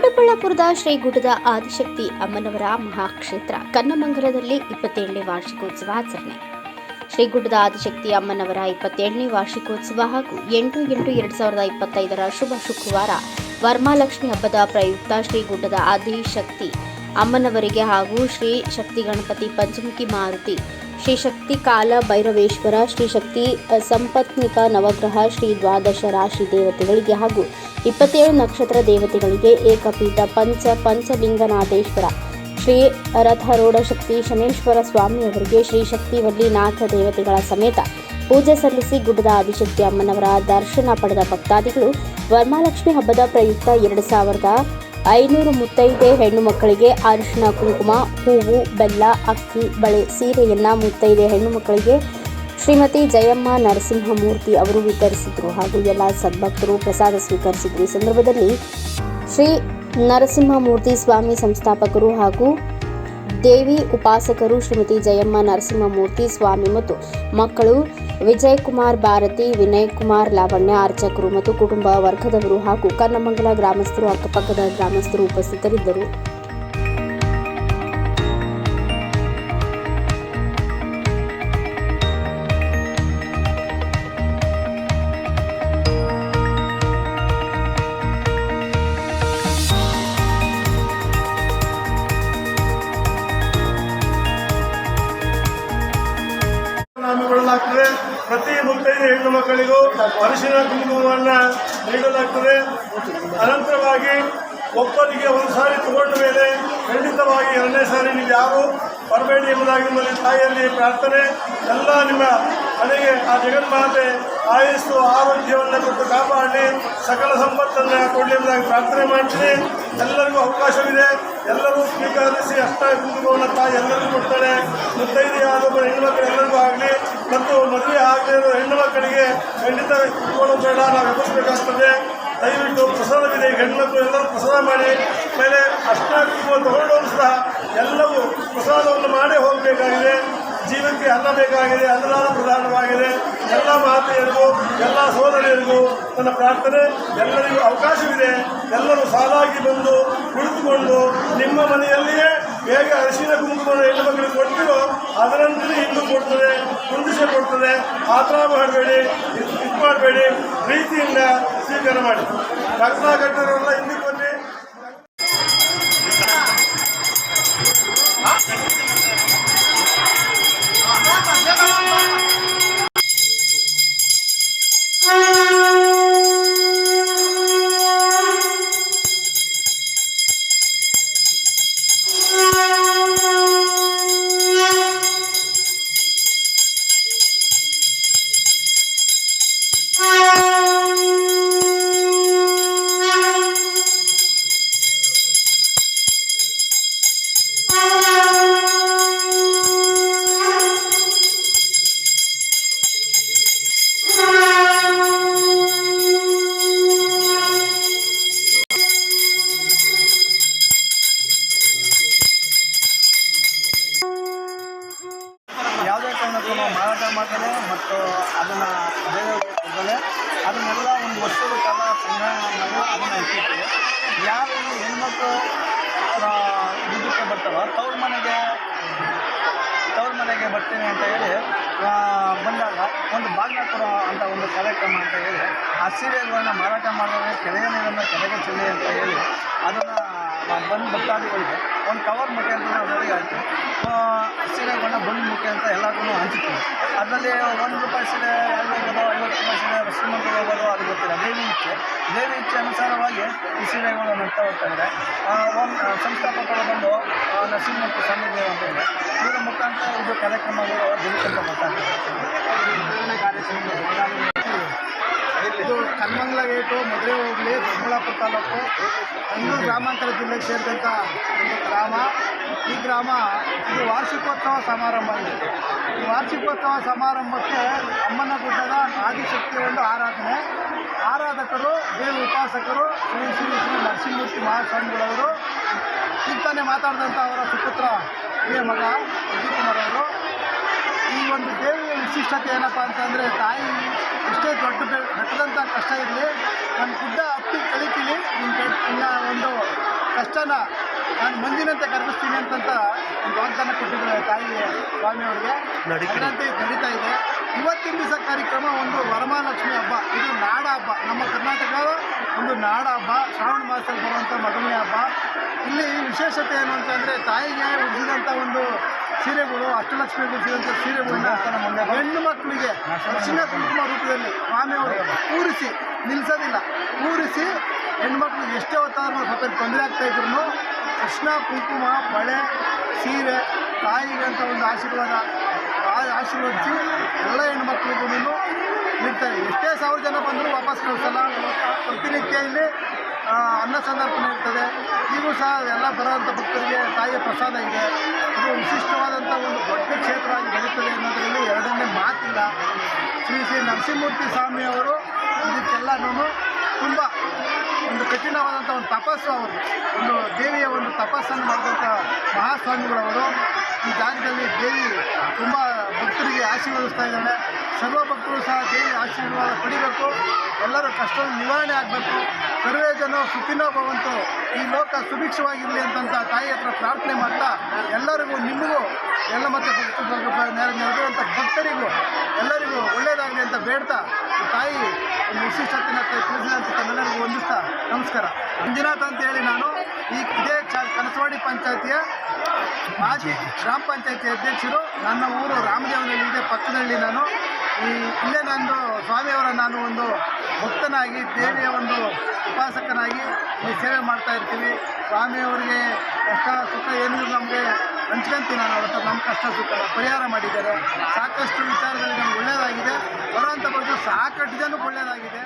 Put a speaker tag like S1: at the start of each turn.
S1: ದೊಡ್ಡಬಳ್ಳಾಪುರದ ಶ್ರೀಗುಡ್ಡದ ಆದಿಶಕ್ತಿ ಅಮ್ಮನವರ ಮಹಾಕ್ಷೇತ್ರ ಕನ್ನಮಂಗಲದಲ್ಲಿ ಇಪ್ಪತ್ತೇಳನೇ ವಾರ್ಷಿಕೋತ್ಸವ ಆಚರಣೆ. ಶ್ರೀಗುಡ್ಡದ ಆದಿಶಕ್ತಿ ಅಮ್ಮನವರ ಇಪ್ಪತ್ತೇಳನೇ ವಾರ್ಷಿಕೋತ್ಸವ ಹಾಗೂ ಎಂಟು ಎಂಟು ಎರಡು ಸಾವಿರದ ಇಪ್ಪತ್ತೈದರ ಶುಭ ಶುಕ್ರವಾರ ವರ್ಮಾಲಕ್ಷ್ಮಿ ಹಬ್ಬದ ಪ್ರಯುಕ್ತ ಶ್ರೀಗುಡ್ಡದ ಆದಿಶಕ್ತಿ ಅಮ್ಮನವರಿಗೆ ಹಾಗೂ ಶ್ರೀ ಶಕ್ತಿ ಗಣಪತಿ ಪಂಚಮುಖಿ ಮಾರುತಿ ಶ್ರೀ ಶಕ್ತಿ ಕಾಲ ಭೈರವೇಶ್ವರ, ಶ್ರೀ ಶಕ್ತಿ ಸಂಪತ್ನಿಕ ನವಗ್ರಹ, ಶ್ರೀ ದ್ವಾದಶ ರಾಶಿ ದೇವತೆಗಳಿಗೆ ಹಾಗೂ ಇಪ್ಪತ್ತೇಳು ನಕ್ಷತ್ರ ದೇವತೆಗಳಿಗೆ ಏಕಪೀಠ ಪಂಚ ಪಂಚಲಿಂಗನಾಥೇಶ್ವರ, ಶ್ರೀ ರಥರೂಢ ಶಕ್ತಿ ಶನೇಶ್ವರ ಸ್ವಾಮಿಯವರಿಗೆ ಶ್ರೀ ಶಕ್ತಿವಲ್ಲಿ ನಾಥ ದೇವತೆಗಳ ಸಮೇತ ಪೂಜೆ ಸಲ್ಲಿಸಿ ಗುಡ್ಡದ ಆದಿಶಕ್ತಿ ಅಮ್ಮನವರ ದರ್ಶನ ಪಡೆದ ಭಕ್ತಾದಿಗಳು ವರ್ಮಾಲಕ್ಷ್ಮಿ ಹಬ್ಬದ ಪ್ರಯುಕ್ತ ಎರಡು ಸಾವಿರದ ಐನೂರು ಮುತ್ತೈದೆ ಹೆಣ್ಣು ಮಕ್ಕಳಿಗೆ ಅರಿಶಿನ, ಕುಂಕುಮ, ಹೂವು, ಬೆಲ್ಲ, ಅಕ್ಕಿ, ಬಳೆ ಸೀರೆಯನ್ನ ಮುತ್ತೈದೆ ಹೆಣ್ಣು ಮಕ್ಕಳಿಗೆ ಶ್ರೀಮತಿ ಜಯಮ್ಮ ನರಸಿಂಹಮೂರ್ತಿ ಅವರು ವಿತರಿಸಿದರು ಹಾಗೂ ಎಲ್ಲ ಸದ್ಭಕ್ತರು ಪ್ರಸಾದ ಸ್ವೀಕರಿಸಿದರು. ಈ ಸಂದರ್ಭದಲ್ಲಿ ಶ್ರೀ ನರಸಿಂಹಮೂರ್ತಿ ಸ್ವಾಮಿ ಸಂಸ್ಥಾಪಕರು ಹಾಗೂ ದೇವಿ ಉಪಾಸಕರು ಶ್ರೀಮತಿ ಜಯಮ್ಮ ನರಸಿಂಹಮೂರ್ತಿ, ಸ್ವಾಮಿ ಮತ್ತು ಮಕ್ಕಳು ವಿಜಯ್ ಕುಮಾರ್ ಭಾರತಿ ವಿನಯ್ ಕುಮಾರ್ ಲಾವಣ್ಯ, ಅರ್ಚಕರು ಮತ್ತು ಕುಟುಂಬ ವರ್ಗದವರು ಹಾಗೂ ಕನ್ನಮಂಗಲ ಗ್ರಾಮಸ್ಥರು, ಅಕ್ಕಪಕ್ಕದ ಗ್ರಾಮಸ್ಥರು ಉಪಸ್ಥಿತರಿದ್ದರು.
S2: ಪ್ರತಿ ಮುತ್ತೈದೆ ಹೆಣ್ಣು ಮಕ್ಕಳಿಗೂ ಅರಿಶಿನ, ಕುಂಕುಮವನ್ನು ನೀಡಲಾಗ್ತದೆ. ಅನಂತರವಾಗಿ ಒಬ್ಬರಿಗೆ ಒಂದು ಸಾರಿ ತಗೊಂಡ ಮೇಲೆ ಖಂಡಿತವಾಗಿ ಎರಡನೇ ಸಾರಿ ನೀವು ಯಾರು ಬರಬೇಡಿ ಎಂಬುದಾಗಿ ನಿಮ್ಮಲ್ಲಿ ತಾಯಿಯಲ್ಲಿ ಪ್ರಾರ್ಥನೆ. ಎಲ್ಲ ನಿಮ್ಮ ಮನೆಗೆ ಆ ಜಗನ್ಮಾತೆ ಆಯಸ್ಸು ಆರೋಗ್ಯವನ್ನು ಕೊಟ್ಟು ಕಾಪಾಡಲಿ ಸಕಲ ಸಂಪತ್ತನ್ನು ಕೊಡಲಿ ಎಂಬುದಾಗಿ ಪ್ರಾರ್ಥನೆ ಮಾಡ್ತೀನಿ. ಎಲ್ಲರಿಗೂ ಅವಕಾಶವಿದೆ. ಎಲ್ಲರೂ ಸ್ವೀಕರಿಸಿ ಅಷ್ಟ ಕುಟುಂಬವನ್ನು ತಾಯಿ ಎಲ್ಲರಿಗೂ ಕೊಡ್ತಾರೆ ಮುತ್ತೈದೆ ಆದ ಹೆಣ್ಣು ಮಕ್ಕಳು ಎಲ್ಲರಿಗೂ ಆಗಲಿ, ಮತ್ತು ಮದುವೆ ಆಗದೇ ಇರೋ ಹೆಣ್ಣು ಮಕ್ಕಳಿಗೆ ಖಂಡಿತ ಇಟ್ಕೊಳ್ಳೋದು ಬೇಡ, ನಾವು ಎಬ್ಬಿಸ್ಬೇಕಾಗ್ತದೆ ದಯವಿಟ್ಟು ಪ್ರಸಾದವಿದೆ. ಗಂಡು ಮಕ್ಕಳು ಎಲ್ಲರೂ ಪ್ರಸಾದ ಮಾಡಿ ಮೇಲೆ ಅಷ್ಟ ಕುಟುಂಬ ತಗೊಂಡವರು ಸಹ ಎಲ್ಲವೂ ಪ್ರಸಾದವನ್ನು ಮಾಡೇ ಹೋಗಬೇಕಾಗಿದೆ. ಜೀವಕ್ಕೆ ಅನ್ನ ಬೇಕಾಗಿದೆ, ಅನ್ನದಾನ ಪ್ರಧಾನವಾಗಿದೆ. ಎಲ್ಲ ಮಾತೆಯರಿಗೂ, ಎಲ್ಲ ಸೋದರಿಯರಿಗೂ ನನ್ನ ಪ್ರಾರ್ಥನೆ. ಎಲ್ಲರಿಗೂ ಅವಕಾಶವಿದೆ. ಎಲ್ಲರೂ ಸಾಲಾಗಿ ಬಂದು ಕುಳಿತುಕೊಂಡು ನಿಮ್ಮ ಮನೆಯಲ್ಲಿಯೇ ಹೇಗೆ ಅರಿಶಿನ ಕುಂಕುಮ ಹೆಣ್ಣು ಮಕ್ಕಳಿಗೆ ಕೊಡ್ತೀರೋ, ಅದರಂತೆಯೇ ಹಿಂದೂ ಕೊಡ್ತದೆ, ಕುಂದಿಸೆ ಕೊಡ್ತದೆ. ಆತರ ಮಾಡಬೇಡಿ, ಇದು ಮಾಡಬೇಡಿ. ಪ್ರೀತಿಯಿಂದ ಸ್ವೀಕಾರ ಮಾಡಿ. ಕಟ್ಟ ಕಟ್ಟರೆಲ್ಲ ಹಿಂದಕ್ಕೆ
S3: ಇಟ್ಟಿರ್ತೀವಿ ಯಾರು ಹೆಣ್ಮಕ್ಳು ದುಡ್ಡಕ್ಕೆ ಬರ್ತಾರೋ, ತವ್ರ ಮನೆಗೆ ತವ್ರ ಮನೆಗೆ ಬರ್ತೀನಿ ಅಂತ ಹೇಳಿ ಬಂದಾಗ ಒಂದು ಬಾಗಿನ ಕೊಡೋ ಅಂತ ಒಂದು ಕಾರ್ಯಕ್ರಮ ಅಂತ ಹೇಳಿ, ಆ ಸೀರೆಗಳನ್ನ ಮಾರಾಟ ಮಾಡಿದ್ರೆ ಕೆಳಗೆ ನೀರನ್ನು ಕೆಳಗೆ ಚೆಲ್ಲಿ ಅಂತ ಹೇಳಿ, ಅದನ್ನು ಬಂದು ಭಕ್ತಾದಿಗಳಿಗೆ ಒಂದು ಕವರ್ ಮುಖಾಂತರ ನಾವು ರೆಡಿ ಆಯಿತು. ಸೀರೆಗಳನ್ನ ಬಂದು ಅಂತ ಎಲ್ಲರಿಗೂ ಹಂಚುತ್ತೀವಿ ಅದರಲ್ಲಿ ಒಂದು ರೂಪಾಯಿ ಸೀರೆ ಹೋಗೋದು ಐವತ್ತು ರೂಪಾಯಿ ಸೀರೆ ಶ್ರೀಮಂತರು ಹೋಗೋದು ಅದು ಗೊತ್ತಿಲ್ಲ. ದೇವಿ ಇಚ್ಛೆ ದೇವಿ ಇಚ್ಛೆ ಅನುಸಾರವಾಗಿ ಈ ಸೀರೆಗಳು ನಡ್ತಾ ಹೋಗ್ತಾ ಇದೆ ಒಂದು ಸಂಸ್ಥಾಪಕರು ಬಂದು ನರಸಿಂಹ ನರಸಿಂಹಮೂರ್ತಿ ಸ್ವಾಮೀಜಿ ಅಂತ ಇದೆ ಇದರ ಮುಖಾಂತರ ಇದು ಕಾರ್ಯಕ್ರಮಗಳು ಜರುಗುತ್ತಂತ ಬರ್ತಾರೆ
S4: ಇದು ಕನ್ಮಂಗ್ಲ ಗೇಟು ಮದುವೆ ಹೋಗಲಿ, ದೊಡ್ಡಬಳ್ಳಾಪುರ ತಾಲೂಕು ಇನ್ನೂ ಗ್ರಾಮಾಂತರ ಜಿಲ್ಲೆಗೆ ಸೇರಿದಂಥ ಒಂದು ಗ್ರಾಮ. ಈ ಗ್ರಾಮ ಇದು ವಾರ್ಷಿಕೋತ್ಸವ ಸಮಾರಂಭ ಇದೆ. ಈ ವಾರ್ಷಿಕೋತ್ಸವ ಸಮಾರಂಭಕ್ಕೆ ಅಮ್ಮನ ಗುಡ್ಡದ ಆದಿಶಕ್ತಿ ಒಂದು ಆರಾಧನೆ. ಆರಾಧಕರು ದೇವ ಉಪಾಸಕರು, ಶ್ರೀ ಶ್ರೀ ಶ್ರೀ ನರಸಿಂಹಮೂರ್ತಿ ಮಹಾಸ್ವಾಮಿಗಳವರು, ಇಂತಾನೆ ತಾನೇ ಮಾತಾಡಿದಂಥ ಅವರ ಸುಪುತ್ರ ಹಿರಿಯ ಮಗ ಅಜಿತ್ ಕುಮಾರ್ ಅವರು. ಈ ಒಂದು ದೇವಿಯ ವಿಶಿಷ್ಟತೆ ಏನಪ್ಪ ಅಂತಂದರೆ ತಾಯಿ ಎಷ್ಟೇ ದೊಡ್ಡ ಕಟ್ಟದಂಥ ಬೆಟ್ಟದಂಥ ಕಷ್ಟ ಇರಲಿ ನನ್ನ ಗುಡ್ಡ ಹತ್ತಿ ಕಳಿತೀವಿ ನಿನ್ನ ಇನ್ನು ಒಂದು ಕಷ್ಟನ ನಾನು ಮಂಜಿನಂತೆ ಕರ್ಪಿಸ್ತೀನಿ ಅಂತಂತ ಒಂದು ವಾಗ್ದಾನ ಕೊಟ್ಟಿದ್ದಾರೆ ತಾಯಿ ಸ್ವಾಮಿಯವರಿಗೆ ಇದು ನಡೀತಾ ಇದೆ. ಇವತ್ತಿನ ದಿವಸ ಕಾರ್ಯಕ್ರಮ ಒಂದು ವರಮಹಾಲಕ್ಷ್ಮಿ ಹಬ್ಬ. ಇದು ನಾಡ ಹಬ್ಬ. ನಮ್ಮ ಕರ್ನಾಟಕದ ಒಂದು ನಾಡ ಹಬ್ಬ, ಶ್ರಾವಣ ಮಾಸದಲ್ಲಿ ಬರುವಂಥ ಮೊದಲನೇ ಹಬ್ಬ. ಇಲ್ಲಿ ವಿಶೇಷತೆ ಏನು ಅಂತಂದರೆ ತಾಯಿಗೆ ಉಳಿಸಿದಂಥ ಒಂದು ಸೀರೆಗಳು, ಅಷ್ಟಲಕ್ಷ್ಮಿ ಉಡಿಸಿದಂಥ ಸೀರೆಗಳನ್ನ ಹೆಣ್ಣು ಮಕ್ಕಳಿಗೆ ಅರಿಶಿನ ಕುಂಕುಮ ರೂಪದಲ್ಲಿ ಸ್ವಾಮಿಯವರು ಕೂರಿಸಿ ನಿಲ್ಲಿಸೋದಿಲ್ಲ. ಕೂರಿಸಿ ಹೆಣ್ಮಕ್ಳಿಗೆ ಎಷ್ಟೇ ಹೊತ್ತಾದ್ರೂ ಸ್ವಲ್ಪ ತೊಂದರೆ ಆಗ್ತಾ ಇದ್ರು ಕೃಷ್ಣ ಕುಂಕುಮ, ಬಳೆ, ಸೀರೆ, ತಾಯಿಗೆ ಅಂತ ಒಂದು ಆಶೀರ್ವಾದ ಆಶೀರ್ವದಿಸಿ ಎಲ್ಲ ಹೆಣ್ಮಕ್ಳಿಗೂ ನೀಡ್ತಾರೆ ಎಷ್ಟೇ ಸಾವಿರ ಜನ ಬಂದರೂ ವಾಪಸ್ ಕಳಿಸಲ್ಲ. ಪ್ರತಿನಿತ್ಯ ಅನ್ನ ಸಂದರ್ಪಣೆ ಇರ್ತದೆ. ಈಗೂ ಸಹ ಎಲ್ಲ ಬರೋವಂಥ ಭಕ್ತರಿಗೆ ತಾಯಿಯ ಪ್ರಸಾದ ಇದೆ. ಇದು ವಿಶಿಷ್ಟವಾದಂಥ ಒಂದು ದೊಡ್ಡ ಕ್ಷೇತ್ರವಾಗಿ ಬೆಳೀತದೆ ಅನ್ನೋದರಲ್ಲಿ ಎರಡನೇ ಮಾತಿಲ್ಲ. ಶ್ರೀ ಶ್ರೀ ನರಸಿಂಹಮೂರ್ತಿ ಸ್ವಾಮಿಯವರು ನಾನು ತುಂಬ ಒಂದು ಕಠಿಣವಾದಂಥ ಒಂದು ತಪಸ್ಸು ಅವರು, ಒಂದು ದೇವಿಯ ಒಂದು ತಪಸ್ಸನ್ನು ಮಾಡಿದಂಥ ಮಹಾಸ್ವಾಮಿಗಳವರು. ಈ ಜಾಗದಲ್ಲಿ ದೇವಿ ತುಂಬ ಭಕ್ತರಿಗೆ ಆಶೀರ್ವದಿಸ್ತಾ ಇದ್ದಾಳೆ ಸರ್ವ ಭಕ್ತರು ಸಹ ದೇವಿ ಆಶೀರ್ವಾದ ಪಡಿಬೇಕು. ಎಲ್ಲರೂ ಕಷ್ಟ ನಿವಾರಣೆ ಆಗಬೇಕು. ಸರ್ವೇ ಜನ ಸುಖಿನೋ ಭವಂತು, ಈ ಲೋಕ ಸುಭಿಕ್ಷವಾಗಿರಲಿ ಅಂತಂತ ತಾಯಿ ಹತ್ರ ಪ್ರಾರ್ಥನೆ ಮಾಡ್ತಾ ಎಲ್ಲರಿಗೂ, ನಿಮಗೂ, ಎಲ್ಲ ಮತ್ತೆ ನೆರೆದಿರುವಂಥ ಭಕ್ತರಿಗೂ ಎಲ್ಲರಿಗೂ ಒಳ್ಳೆಯದಾಗಲಿ ಅಂತ ಬೇಡ್ತಾ ತಾಯಿ ಒಂದು ವಿಶಿಷ್ಟತೆನ ತಿಳಿಸಿದಂಥ ತಮ್ಮೆಲ್ಲರಿಗೂ ಹೊಂದಿಸ್ತಾ ನಮಸ್ಕಾರ. ಮಂಜುನಾಥ್ ಅಂತ ಹೇಳಿ ನಾನು ಈ ಇದೇ ಕನಸವಾಡಿ ಪಂಚಾಯತಿಯ ಮಾಜಿ ಗ್ರಾಮ ಪಂಚಾಯತಿ ಅಧ್ಯಕ್ಷರು, ನನ್ನ ಊರು ರಾಮದೇವನಲ್ಲಿ ಇದೆ. ಪಕ್ಕದಲ್ಲಿ ನಾನು. ಈ ಇಲ್ಲೇ ನಂದು ಸ್ವಾಮಿಯವರ ನಾನು ಒಂದು ಭಕ್ತನಾಗಿ, ದೇವಿಯ ಒಂದು ಉಪಾಸಕನಾಗಿ ಈ ಸೇವೆ ಮಾಡ್ತಾ ಇರ್ತೀವಿ ಸ್ವಾಮಿಯವರಿಗೆ ಕಷ್ಟ, ಸುಖ ಏನಿದ್ರು ನಮಗೆ ಹಂಚ್ಕೊಂತೀನಿ ನಾನು. ಅವರ ನಮ್ಮ ಕಷ್ಟ, ಸುಖ ಪರಿಹಾರ ಮಾಡಿದ್ದಾರೆ. ಸಾಕಷ್ಟು ವಿಚಾರದಲ್ಲಿ ನಮ್ಗೆ ಒಳ್ಳೆಯದಾಗಿದೆ. ಬರೋಂಥ ಬಗ್ಗೆ ಸಾಕಷ್ಟು ಜನಕ್ಕೆ ಒಳ್ಳೆಯದಾಗಿದೆ.